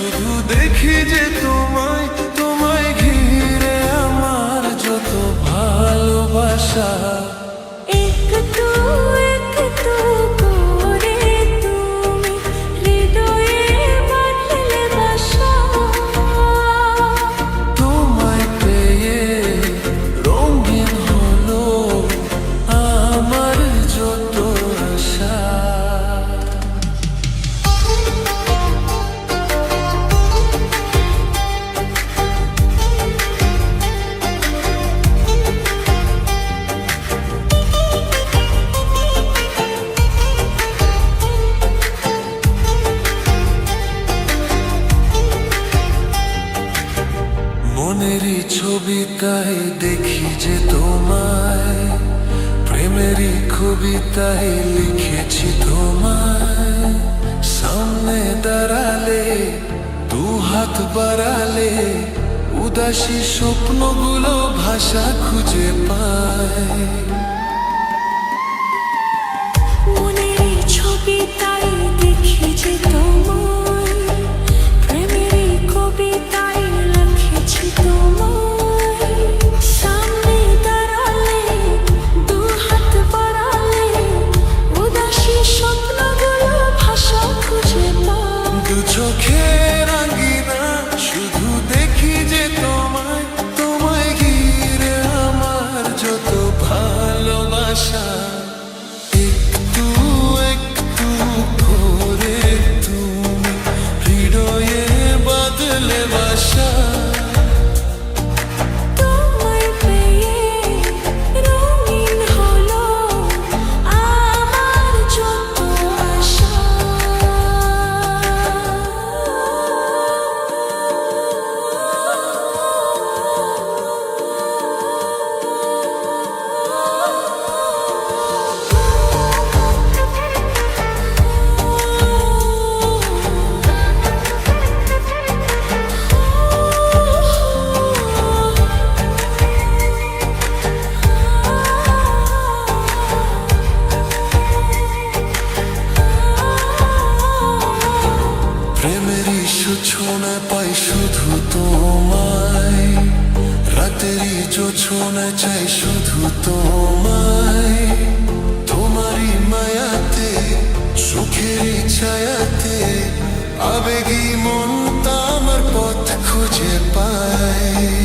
শুধু দেখি যে তোমায় তোমায় ঘিরে আমার যত ভালোবাসা। মনেরই ছবিতায় দেখি যে তোমায়। প্রেমেরই কবিতায় লিখেছি তোমায়। সামনে দাঁড়ালে দু হাত বাড়ালে, উদাসী স্বপ্নগুলো ভাষা খুঁজে পায়। মনের ছবি সূচনা পাই শুধু তোমায়। রাতেরই যোছনা চাই শুধু তোমায়। তোমারই মায়াতে সুখেরই ছায়াতে, আবেগী মন আমার পথ খুঁজে পায়।